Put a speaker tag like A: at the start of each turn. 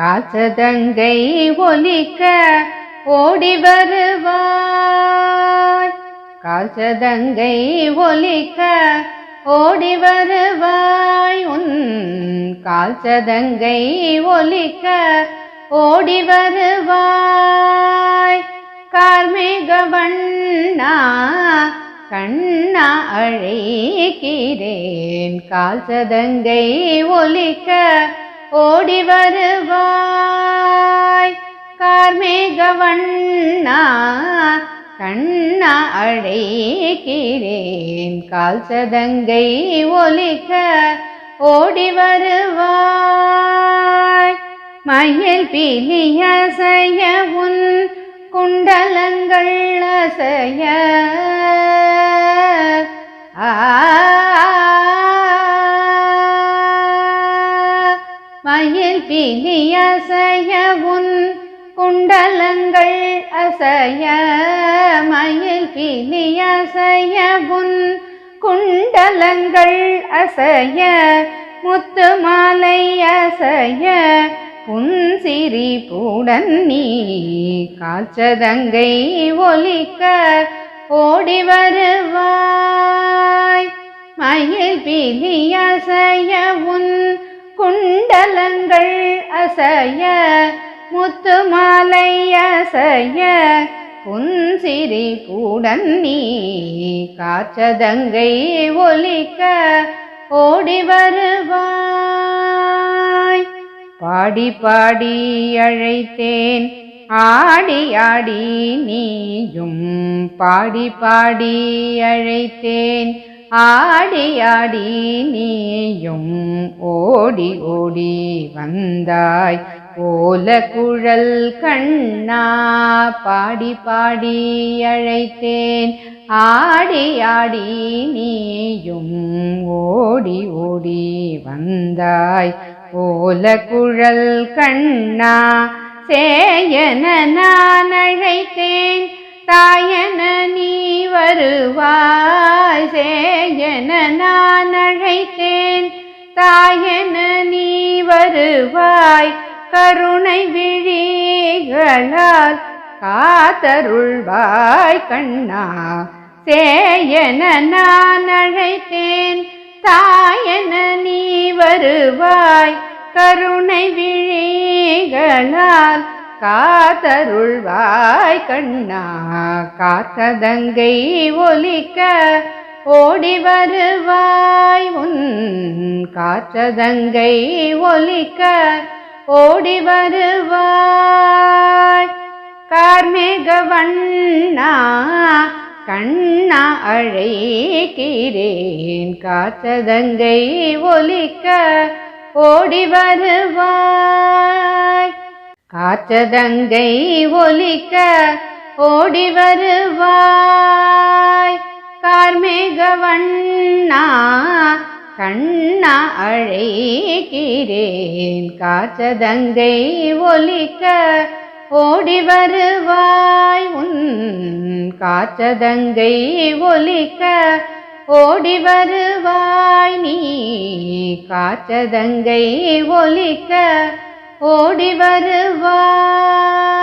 A: காசதங்கை ஒலிக்க ஓடி வருவாய். காசதங்கை ஒலிக்க ஓடி வருவாய். உன் கால்சதங்கை ஒலிக்க ஓடி வருவாய். கார்மேக வண்ணா கண்ணா அழைக்கிறேன். கால்சதங்கை ஒலிக்க ஓடி வருவாய். கார்மேக வண்ணா கண்ணா அழைக்கிறேன். கால் சதங்கை ஒலிக்க ஓடி வருவாய். மயில் பிலிய செய்ய உன் குண்டலங்கள் அசைய மயில் பிதி செய்ய உன் குண்டலங்கள் அசைய மயில் பிதி செய்ய உன் குண்டலங்கள் அசைய முத்து மாலை அசைய புன்சிரி பூடன் நீ காய்ச்சதங்கை ஒலிக்க ஓடி வருவாய். மயில் பிதி அசைய உன் மண்டலங்கள் அசைய முத்து மாலை அசைய புன்சிரி பூடன் நீ காச்சதங்கை ஒலிக்க ஓடி வருவாய். பாடி பாடி அழைத்தேன் ஆடி ஆடி நீயும் பாடி பாடி அழைத்தேன். ஆடியாடி நீயும் ஓடி ஓடி வந்தாய். ஓல குழல் கண்ணா பாடி பாடி அழைத்தேன். ஆடியாடி நீயும் ஓடி ஓடி வந்தாய். ஓல குழல் கண்ணா சேயன நான் அழைத்தேன். தாயன நீ வருவாய். சேயன நான் அழைத்தேன். தாயன நீ வருவாய். கருணை விழிகளால் காத்தருள்வாய் கண்ணா. சேயன நான் அழைத்தேன். தாயன நீ வருவாய். கருணை விழிகளால் காத்தருள்வாய் கண்ணா காத்ததங்கை ஒலிக்க ஓடி வருவாய். உன் காற்றதங்கை ஒலிக்க ஓடி வருவாய். கார்மேக வண்ணா கண்ணா அழைக்கிறேன். காற்றதங்கை ஒலிக்க ஓடி வருவாய். காற்றதங்கை ஒலிக்க ஓடி வருவாய். கார்மேக வண்ணா கண்ணா அழைக்கிறேன். காற்றதங்கை ஒலிக்க ஓடி வருவாய். உன் காற்றதங்கை ஒலிக்க ஓடி வருவாய். நீ காற்றதங்கை ஒலிக்க ஓடி வருவார்